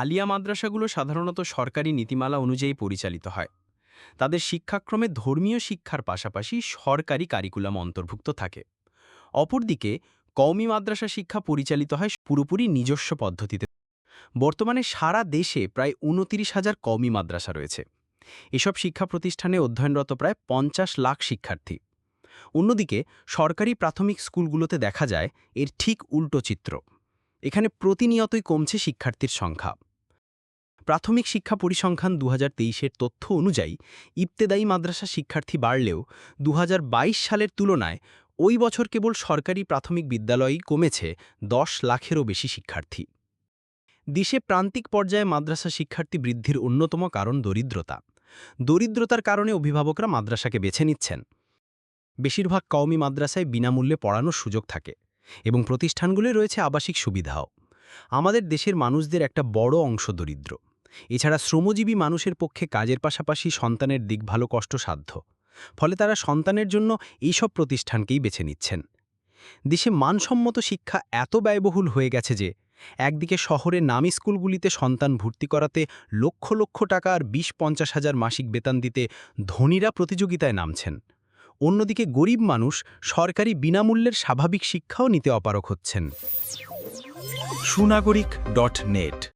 আলিয়া মাদ্রাসাগুলো সাধারণত সরকারি নীতিমালা অনুযায়ী পরিচালিত হয়। তাদের শিক্ষাক্রমে ধর্মীয় শিক্ষার পাশাপাশি সরকারি কারিকুলাম অন্তর্ভুক্ত থাকে। অপরদিকে, কওমি মাদ্রাসা শিক্ষা পরিচালিত হয় পুরোপুরি নিজস্ব পদ্ধতিতে। বর্তমানে সারা দেশে প্রায় উনতিরিশ হাজার কওমি মাদ্রাসা রয়েছে। এসব শিক্ষা প্রতিষ্ঠানে অধ্যয়নরত প্রায় পঞ্চাশ লাখ শিক্ষার্থী। অন্যদিকে, সরকারি প্রাথমিক স্কুলগুলোতে দেখা যায়, এর ঠিক উল্টো চিত্র। এখানে প্রতিনিয়তই কমছে শিক্ষার্থীর সংখ্যা। প্রাথমিক শিক্ষা পরিসংখ্যান দু হাজার তথ্য অনুযায়ী ইবতেদায়ী মাদ্রাসা শিক্ষার্থী বাড়লেও দু হাজার বাইশ সালের তুলনায় ওই বছর কেবল সরকারি প্রাথমিক বিদ্যালয়েই কমেছে দশ লাখেরও বেশি শিক্ষার্থী। দেশে প্রান্তিক পর্যায়ে মাদ্রাসা শিক্ষার্থী বৃদ্ধির অন্যতম কারণ দরিদ্রতা। দরিদ্রতার কারণে অভিভাবকরা মাদ্রাসাকে বেছে নিচ্ছেন। বেশিরভাগ কওমি মাদ্রাসায় বিনামূল্যে পড়ানোর সুযোগ থাকে এবং প্রতিষ্ঠানগুলি রয়েছে আবাসিক সুবিধাও। আমাদের দেশের মানুষদের একটা বড় অংশ দরিদ্র। এছাড়া শ্রমজীবী মানুষের পক্ষে কাজের পাশাপাশি সন্তানের দিক ভালো কষ্টসাধ্য। ফলে তারা সন্তানের জন্য এইসব প্রতিষ্ঠানকেই বেছে নিচ্ছেন। দেশে মানসম্মত শিক্ষা এত ব্যয়বহুল হয়ে গেছে যে, একদিকে শহরে নামী স্কুলগুলিতে সন্তান ভর্তি করাতে লক্ষ লক্ষ টাকা আর বিশ পঞ্চাশ হাজার মাসিক বেতন দিতে ধনীরা প্রতিযোগিতায় নামছেন। অন্যদিকে গরিব মানুষ সরকারি বিনামূল্যের স্বাভাবিক শিক্ষাও নিতে অপারক হচ্ছেন। সুনাগরিক ডট নেট